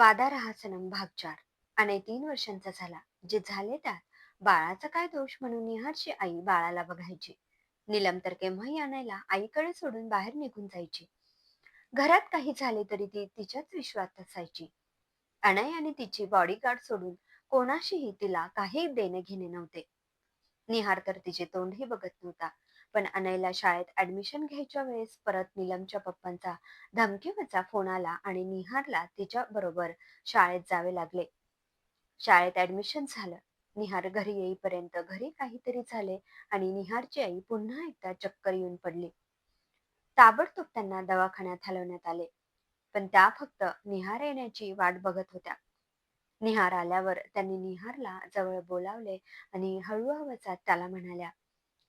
वादारहासनम भाग चार आणि तीन वर्षांचा झाला जे झाले त्यात बाळाचा काय दोष म्हणून निहारची आई बाळाला बघायची? निलम तर केव्हाही आणायला आईकडे सोडून बाहेर निघून जायची. घरात काही झाले तरी ती तिच्याच विश्वात असायची. अनय आणि तिची बॉडीगार्ड सोडून कोणाशीही तिला काही देणे घेणे नव्हते. निहार तर तिचे तोंडही बघत नव्हता. पण अनयला शाळेत ऍडमिशन घ्यायच्या वेळेस परत निलमच्या पप्पांचा धमकीवरचा फोन आला आणि निहारला तिच्या बरोबर शाळेत जावे लागले. शाळेत ऍडमिशन झालं. निहार घरी येईपर्यंत घरी काहीतरी झाले आणि निहारची आई पुन्हा एकदा चक्कर येऊन पडली. ताबडतोब त्यांना दवाखान्यात हलवण्यात आले. पण त्या फक्त निहार येण्याची वाट बघत होत्या. निहार आल्यावर त्यांनी निहारला जवळ बोलावले आणि हळू आवाजात त्याला म्हणाल्या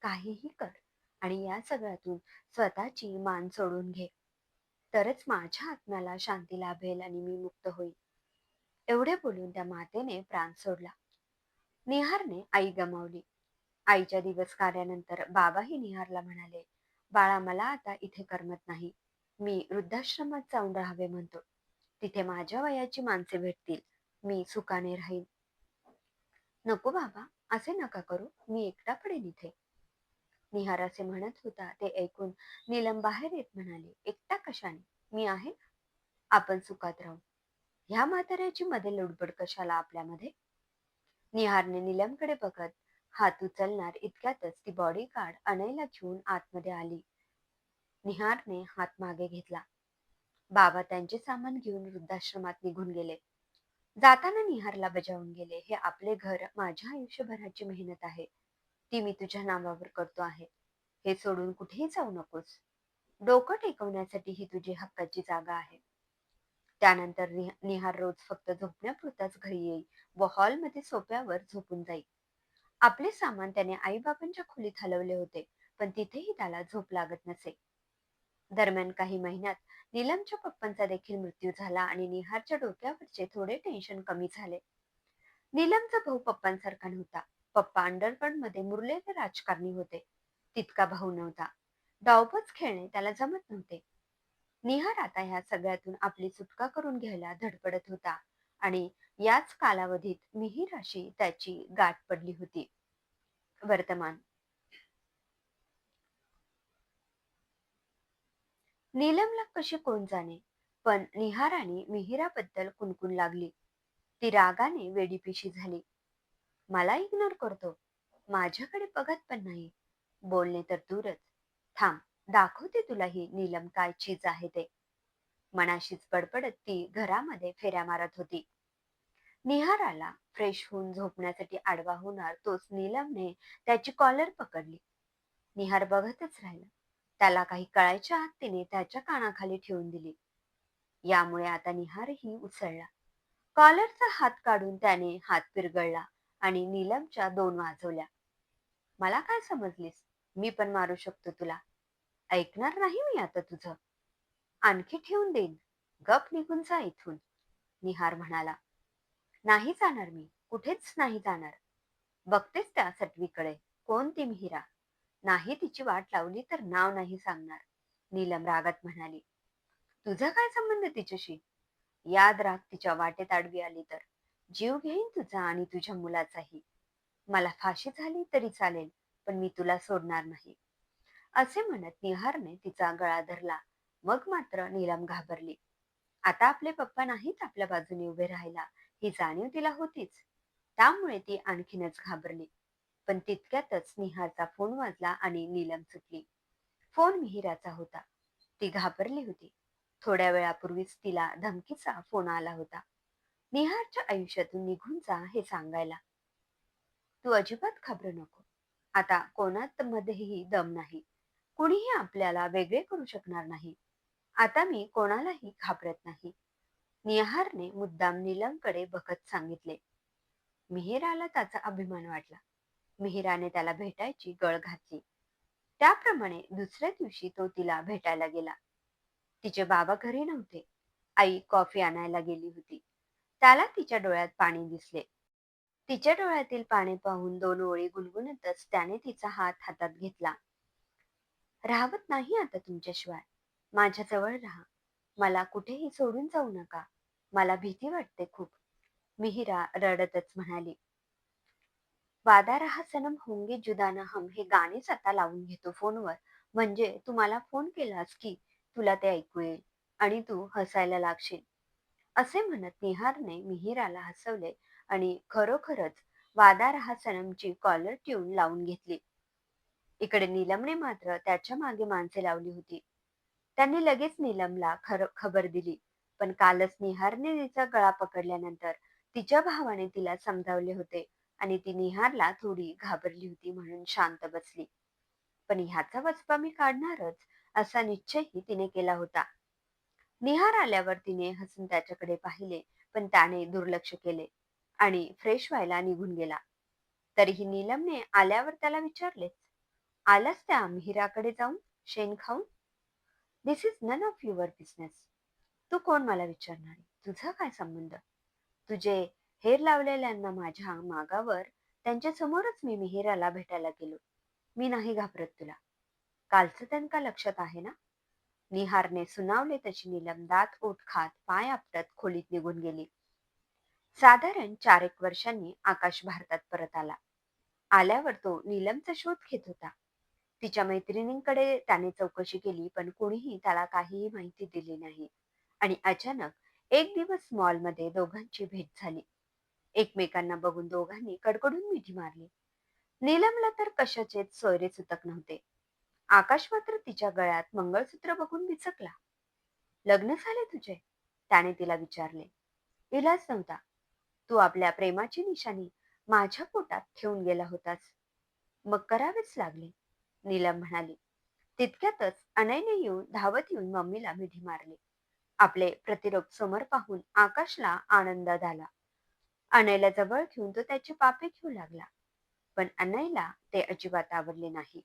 काहीही कर. आणि या सगळ्यातून स्वतःची मान सोडून घे. तरच माझ्या आत्म्याला शांती लाभेल आणि मी मुक्त होईल एवढे बोलून त्या मातेने प्राण सोडला. निहारने आई गमावली. आईच्या दिवस कार्यानंतर बाबाही निहारला म्हणाले बाळा मला आता इथे करमत नाही. मी वृद्धाश्रमात जाऊन राहावे म्हणतो. तिथे माझ्या वयाची माणसे भेटतील. मी सुखाने राहीन. नको बाबा असे नका करू. मी एकटा पडेन इथे. निहार असे म्हणत होता ते ऐकून नीलम बाहेर येत म्हणाली एकटा कशाने? मी आहे. आपण सुखात राहू. ह्या म्हाताऱ्याची मध्ये लुडबड कशाला आपल्यामध्ये? निहारने नीलमकडे बघत हात उचलणार इतक्यातच ती बॉडी गार्ड अनयला घेऊन आतमध्ये आली. निहारने हात मागे घेतला. बाबा त्यांचे सामान घेऊन वृद्धाश्रमात निघून गेले. जाताना निहारला बजावून गेले हे आपले घर माझ्या आयुष्यभराची मेहनत आहे. ती मी तुझ्या नावावर करतो आहे. हे सोडून कुठेही जाऊ नकोस. डोकं टेकवण्यासाठी ही तुझी हक्काची जागा आहे. त्यानंतर निहार रोज फक्त झोपण्यापुरताच घरी येईल व हॉलमध्ये सोप्यावर झोपून जाईल आपले सामान त्याने आईबाबांच्या खोलीत हलवले होते पण तिथेही त्याला झोप लागत नसे. दरम्यान काही महिन्यात नीलमच्या पप्पांचा देखील मृत्यू झाला आणि निहारच्या डोक्यावरचे थोडे टेन्शन कमी झाले. नीलमचा भाऊ पप्पांसारखा नव्हता. पप्पा अंडरवर्ल्डमध्ये मुरलेले राजकारणी होते. तितका भाऊ नव्हता. डावपच खेळणे त्याला जमत नव्हते. निहार आता ह्या सगळ्यातून आपली सुटका करून घ्यायला धडपडत होता आणि याच कालावधीत मिहिराशी त्याची गाठ पडली होती. वर्तमान. नीलमला कशी कोण जाणे? पण निहाराने मिहिराबद्दल कुणकुण लागली. ती रागाने वेडीपिशी झाली. मला इग्नोर करतो. माझ्याकडे बघत पण नाही. बोलणे तर दूरच. थांब दाखवते तुला ही नीलम काय चीज आहे ते. मनाशीच बडबडत ती घरामध्ये फेऱ्या मारत होती. निहाराला फ्रेश होऊन झोपण्यासाठी आडवा होणार तोच नीलमने त्याची कॉलर पकडली. निहार बघतच राहिला. त्याला काही कळायच्या आत तिने त्याच्या कानाखाली ठेवून दिली. यामुळे आता निहारही उसळला. कॉलरचा हात काढून त्याने हात पिरगळला. आणि नीलमच्या दोन वाजवल्या. मला काय समजलीस? मी पण मारू शकतो तुला. ऐकणार नाही मी आता तुझं. आणखी ठेवून देईन. गप निघून जा इथून. निहार म्हणाला. नाही जाणार मी. कुठेच नाही जाणार. बघतेच त्या सटवीकडे. कोण ती मिहिरा? नाही तिची वाट लावली तर नाव नाही सांगणार. नीलम रागात म्हणाली. तुझा काय संबंध तिच्याशी? याद राग तिच्या वाटेत आडवी आली तर. जीव घेईन तुझा आणि तुझ्या मुलाचाही. मला फाशी झाली तरी चालेल पण मी तुला सोडणार नाही. असे म्हणत निहारने तिचा गळा धरला. मग मात्र नीलम घाबरली. आता आपले पप्पा नाहीत आपल्या बाजूने उभे राहायला. ही जाणीव तिला होतीच. त्यामुळे ती आणखीनच घाबरली. पण तितक्यातच निहारचा फोन वाजला आणि नीलम चुकली. फोन मिहिराचा होता. ती घाबरली होती. थोड्या वेळापूर्वीच तिला धमकीचा फोन आला होता. निहारच्या आयुष्यातून निघून जा हे सांगायला. तू अजिबात घाबरू नको. आता कोणात मध्येही दम नाही. कुणीही आपल्याला वेगळे करू शकणार नाही. आता मी कोणालाही घाबरत नाही. निहारने मुद्दाम नीलमकडे बघत सांगितले. मिहिराला त्याचा अभिमान वाटला. मिहिराने त्याला भेटायची गळ घातली. त्याप्रमाणे दुसऱ्या दिवशी तो तिला भेटायला गेला. तिचे बाबा घरी नव्हते. आई कॉफी आणायला गेली होती. त्याला तिच्या डोळ्यात पाणी दिसले. तिच्या डोळ्यातील पाणी पाहून दोन ओळी गुणगुणतच त्याने तिचा हात हातात घेतला. राहवत नाही आता तुमच्याशिवाय. माझ्याजवळ राहा. मला कुठेही सोडून जाऊ नका. मला भीती वाटते खूप. मिहिरा रडतच म्हणाली. वादा रहा सनम होंगे जुदा हम हे गाणेच आता लावून घेतो फोनवर. म्हणजे तू मला फोन केलास की तुला ते ऐकू येईल आणि तू हसायला लागशील. असे म्हणत निहारने मिहिराला हसवले आणि खरोखरच वादा रहा सनमची कॉलर ट्यून लावून घेतली. इकडे नीलमने मात्र त्याच्यामागे माणसे लावली होती. त्यांनी लगेच नीलमला खर खबर दिली. पण कालच निहारने तिचा गळा पकडल्यानंतर तिच्या भावाने तिला समजावले होते आणि ती निहारला थोडी घाबरली होती म्हणून शांत बसली. पण ह्याचा वचपा मी काढणारच असा निश्चयही तिने केला होता. निहार आल्यावर तिने हसून त्याच्याकडे पाहिले पण त्याने दुर्लक्ष केले आणि फ्रेश व्हायला निघून गेला. तरीही नीलमने आल्यावर त्याला विचारले आलास त्या मिहिराकडे जाऊन शेण खाऊन? This is none of your business तू कोण मला विचारणार? तुझा काय संबंध? तुझे हेर लावलेल्यांना माझ्या मागावर त्यांच्या समोरच मी मिहिराला भेटायला गेलो. मी नाही घाबरत तुला. कालचं त्यांना लक्षात आहे ना? निहारने सुनावले तशी निलम दात ओठ खात पाय आपटत खोलीत निघून गेली. साधारण चार एक वर्षांनी आकाश भारतात परत आला. आल्यावर तो नीलमचा शोध घेत होता. तिच्या मैत्रिणींकडे त्याने चौकशी केली पण कोणीही त्याला काहीही माहिती दिली नाही. आणि अचानक एक दिवस मॉलमध्ये दोघांची भेट झाली. एकमेकांना बघून दोघांनी कडकडून मिठी मारली. नीलमला तर कशाचे सोयरे सुतक नव्हते. आकाश मात्र तिच्या गळ्यात मंगळसूत्र बघून बिचकला लग्न झाले तुझे? त्याने तिला विचारले. इलाज नव्हता. तू आपल्या प्रेमाची निशाणी माझ्या पोटात ठेवून गेला होतास. मग करावेच लागले. नीलम म्हणाली. तितक्यातच अनयने येऊन धावत येऊन मम्मीला मिठी मारली. आपले प्रतिरोप समोर पाहून आकाशला आनंद झाला. अनयला जवळ घेऊन तो त्याचे पापे घेऊ लागला. पण अनयला ते अजिबात आवडले नाही.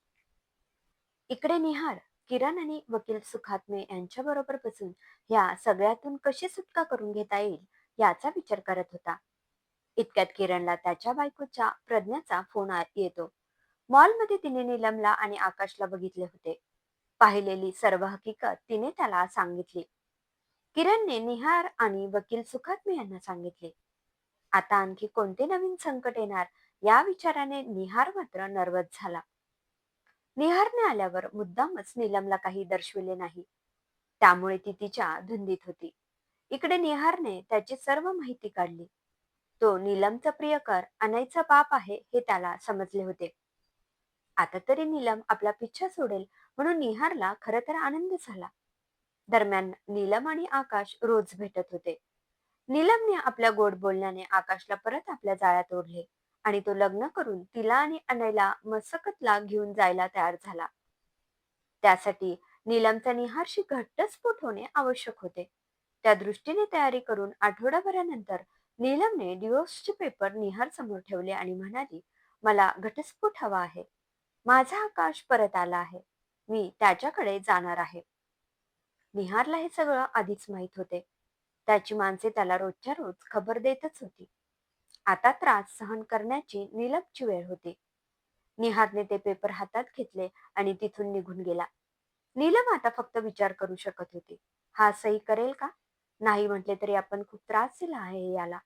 इकडे निहार किरण आणि वकील सुखात्मे यांच्याबरोबर बसून या सगळ्यातून कशी सुटका करून घेता येईल याचा विचार करत होता. इतक्यात किरणला त्याच्या बायकोच्या प्रज्ञाचा फोन येतो. मॉलमध्ये तिने निलमला आणि आकाशला बघितले होते. पाहिलेली सर्व हकीकत तिने त्याला सांगितली. किरणने निहार आणि वकील सुखात्मे यांना सांगितले. आता आणखी कोणते नवीन संकट येणार या विचाराने निहार मात्र नर्वस झाला. निहारने आल्यावर मुद्दामच नीलमला काही दर्शविले नाही. त्यामुळे ती तिच्या धुंदीत होती. इकडे निहारने त्याची सर्व माहिती काढली. तो नीलमचा प्रियकर अनयचा बाप आहे हे त्याला समजले होते. आता तरी नीलम आपला पिच्छा सोडेल म्हणून निहारला खर तर आनंद झाला. दरम्यान नीलम आणि आकाश रोज भेटत होते. नीलमने आपल्या गोड बोलण्याने आकाशला परत आपल्या जाळ्यात ओढले. आणि तो लग्न करून तिला आणि अनयला मसकतला घेऊन जायला तयार झाला. त्यासाठी नीलमचा निहारशी घट्ट स्फोट होणे आवश्यक होते. त्या दृष्टीने तयारी करून आठवडाभरानंतर नीलमने डिओसचे पेपर निहार समोर ठेवले आणि म्हणाली मला घटस्फोट हवा आहे. माझा आकाश परत आला आहे. मी त्याच्याकडे जाणार आहे. निहारला हे सगळं आधीच माहीत होते. त्याची माणसे त्याला रोजच्या रोज खबर देतच होती. आता त्रास सहन करण्याची निलपची वेळ होती. निहारने ते पेपर हातात घेतले आणि तिथून निघून गेला. नीलम आता फक्त विचार करू शकत होती. हा सही करेल का? नाही म्हटले तरी आपण खूप त्रास दिला आहे याला.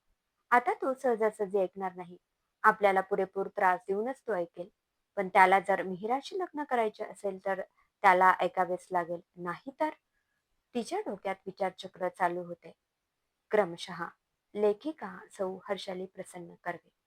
आता तो सहजासहजी ऐकणार नाही. आपल्याला पुरेपूर त्रास देऊनच तो ऐकेल. पण त्याला जर मिहिराशी लग्न करायचे असेल तर त्याला ऐकावेच लागेल. नाही तर? तिच्या डोक्यात विचारचक्र चालू होते. क्रमशः लेखिका सौ हर्षाली प्रसन्न कर्वे।